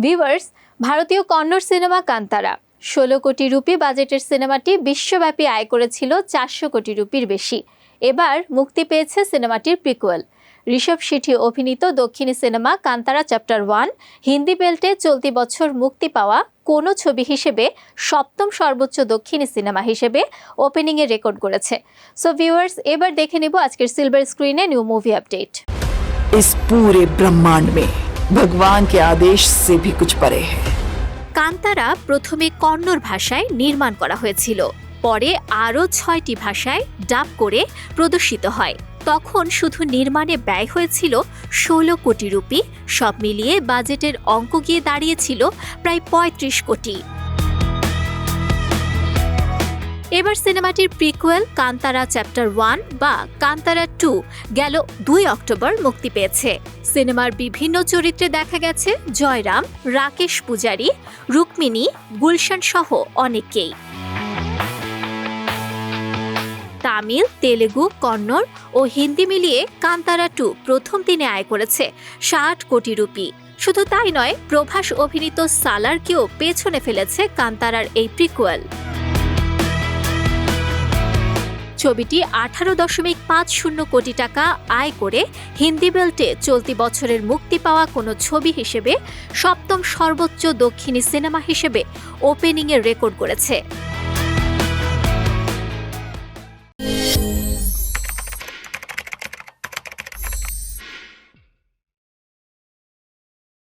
Viewers ভারতীয় Kannada cinema Kantara ষোলো কোটি রুপি বাজেটের সিনেমাটি বিশ্বব্যাপী আয় করেছিল চারশো কোটি রুপির বেশি এবার মুক্তি পেয়েছে সিনেমাটির প্রিকুয়েল ঋষভ শেঠি অভিনীত দক্ষিণী cinema Kantara chapter one Hindi বেল্টে চলতি বছর মুক্তি পাওয়া কোনো ছবি হিসেবে সপ্তম সর্বোচ্চ দক্ষিণী সিনেমা হিসেবে ওপেনিংয়ে রেকর্ড করেছে সো ভিউয়ার্স এবার দেখে নেব আজকের সিলভার স্ক্রিনে নিউ মুভি আপডেট इस पूरे ब्रह्मांड में ভগবান কে আদেশ সে ভি কুছ পরে কান্তারা প্রথমে কন্নড় ভাষায় নির্মাণ করা হয়েছিল। পরে আরও ছয়টি ভাষায় ডাব করে প্রদর্শিত হয়। তখন শুধু নির্মাণে ব্যয় হয়েছিল ষোলো কোটি রুপি, সব মিলিয়ে বাজেটের অঙ্ক গিয়ে দাঁড়িয়েছিল প্রায় ৩৫ কোটি। এবার সিনেমাটির প্রিকুয়েল কান্তারা চ্যাপ্টার ওয়ান বা কান্তারা টু গেল দুই অক্টোবর মুক্তি পেয়েছে। সিনেমার বিভিন্ন চরিত্রে দেখা গেছে জয়রাম, রাকেশ পূজারি, রুক্মিণী, গুলশান সহ অনেকেই তামিল, তেলেগু, কন্নড় ও হিন্দি মিলিয়ে কান্তারা টু প্রথম দিনে আয় করেছে ষাট কোটি রুপি। শুধু তাই নয়, প্রভাস অভিনীত সালারকেও পেছনে ফেলেছে কান্তারার এই প্রিকুয়েল ছবিটি আঠারো দশমিক পাঁচ শূন্য কোটি টাকা আয় করে হিন্দি বেল্টে চলতি বছরের মুক্তি পাওয়া কোনো ছবি হিসেবে সপ্তম সর্বোচ্চ দক্ষিণী সিনেমা হিসেবে ওপেনিংয়ের রেকর্ড করেছে।